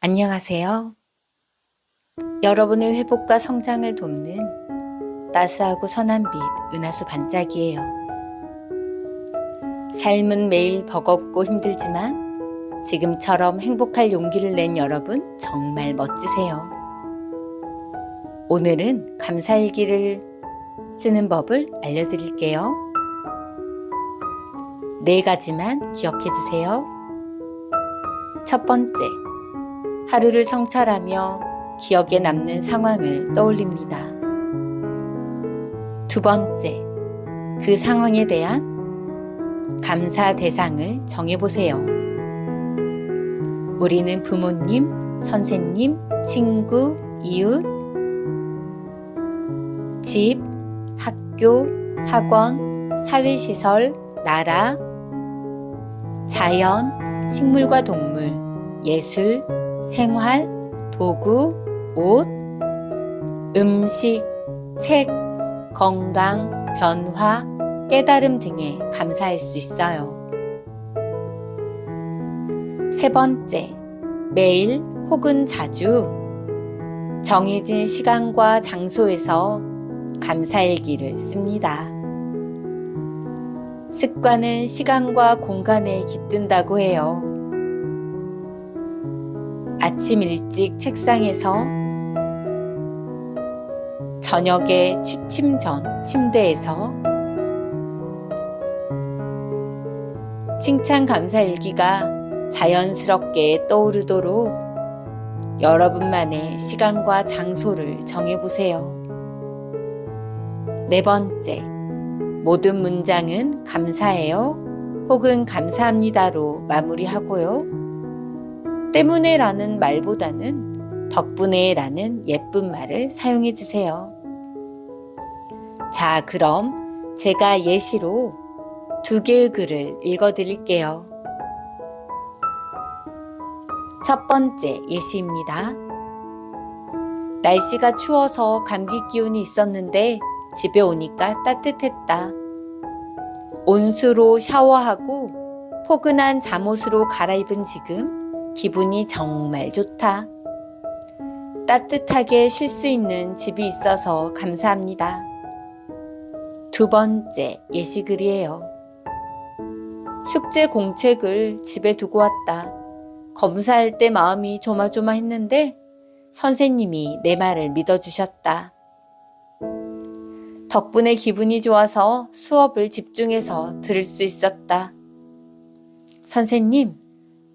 안녕하세요. 여러분의 회복과 성장을 돕는 따스하고 선한 빛, 은하수 반짝이에요. 삶은 매일 버겁고 힘들지만 지금처럼 행복할 용기를 낸 여러분 정말 멋지세요. 오늘은 감사일기를 쓰는 법을 알려드릴게요. 네 가지만 기억해 주세요. 첫 번째, 하루를 성찰하며 기억에 남는 상황을 떠올립니다. 두 번째, 그 상황에 대한 감사 대상을 정해보세요. 우리는 부모님, 선생님, 친구, 이웃, 집, 학교, 학원, 사회시설, 나라, 자연, 식물과 동물, 예술, 생활, 도구, 옷, 음식, 책, 건강, 변화, 깨달음 등에 감사할 수 있어요. 세 번째, 매일 혹은 자주 정해진 시간과 장소에서 감사일기를 씁니다. 습관은 시간과 공간에 깃든다고 해요. 아침 일찍 책상에서 저녁에 취침 전 침대에서 칭찬 감사 일기가 자연스럽게 떠오르도록 여러분만의 시간과 장소를 정해보세요. 네 번째, 모든 문장은 감사해요 혹은 감사합니다로 마무리하고요. 때문에 라는 말보다는 덕분에 라는 예쁜 말을 사용해 주세요. 자, 그럼 제가 예시로 두 개의 글을 읽어 드릴게요. 첫 번째 예시입니다. 날씨가 추워서 감기 기운이 있었는데 집에 오니까 따뜻했다. 온수로 샤워하고 포근한 잠옷으로 갈아입은 지금 기분이 정말 좋다. 따뜻하게 쉴 수 있는 집이 있어서 감사합니다. 두 번째 예시글이에요. 숙제 공책을 집에 두고 왔다. 검사할 때 마음이 조마조마했는데 선생님이 내 말을 믿어주셨다. 덕분에 기분이 좋아서 수업을 집중해서 들을 수 있었다. 선생님,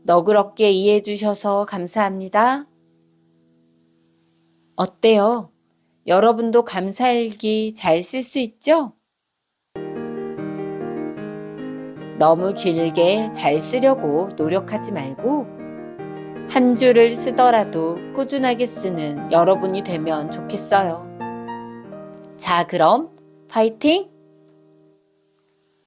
너그럽게 이해해 주셔서 감사합니다. 어때요? 여러분도 감사일기 잘 쓸 수 있죠? 너무 길게 잘 쓰려고 노력하지 말고 한 줄을 쓰더라도 꾸준하게 쓰는 여러분이 되면 좋겠어요. 자, 그럼 파이팅!